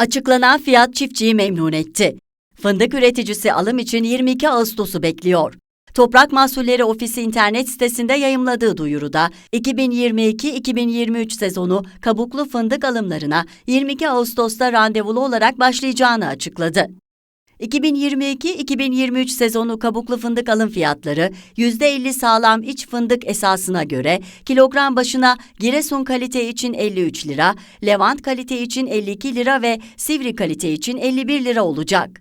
Açıklanan fiyat çiftçiyi memnun etti. Fındık üreticisi alım için 22 Ağustos'u bekliyor. Toprak Mahsulleri Ofisi internet sitesinde yayımladığı duyuruda 2022-2023 sezonu kabuklu fındık alımlarına 22 Ağustos'ta randevulu olarak başlayacağını açıkladı. 2022-2023 sezonu kabuklu fındık alım fiyatları %50 sağlam iç fındık esasına göre kilogram başına Giresun kalite için 53 lira, Levant kalite için 52 lira ve Sivri kalite için 51 lira olacak.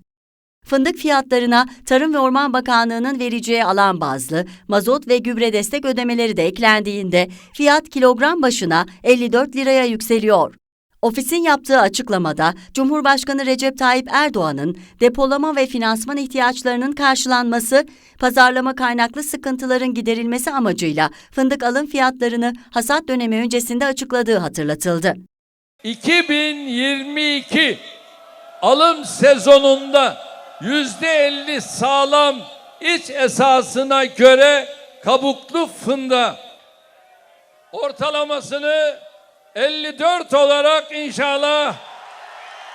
Fındık fiyatlarına Tarım ve Orman Bakanlığı'nın vereceği alan bazlı mazot ve gübre destek ödemeleri de eklendiğinde fiyat kilogram başına 54 liraya yükseliyor. Ofisin yaptığı açıklamada Cumhurbaşkanı Recep Tayyip Erdoğan'ın depolama ve finansman ihtiyaçlarının karşılanması, pazarlama kaynaklı sıkıntıların giderilmesi amacıyla fındık alım fiyatlarını hasat dönemi öncesinde açıkladığı hatırlatıldı. 2022 alım sezonunda yüzde elli sağlam iç esasına göre kabuklu fındığa ortalamasını 54 olarak inşallah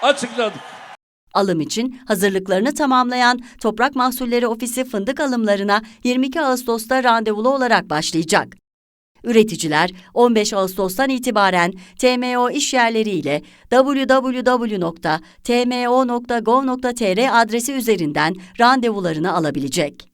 açıkladık. Alım için hazırlıklarını tamamlayan Toprak Mahsulleri Ofisi fındık alımlarına 22 Ağustos'ta randevulu olarak başlayacak. Üreticiler 15 Ağustos'tan itibaren TMO iş yerleri ile www.tmo.gov.tr adresi üzerinden randevularını alabilecek.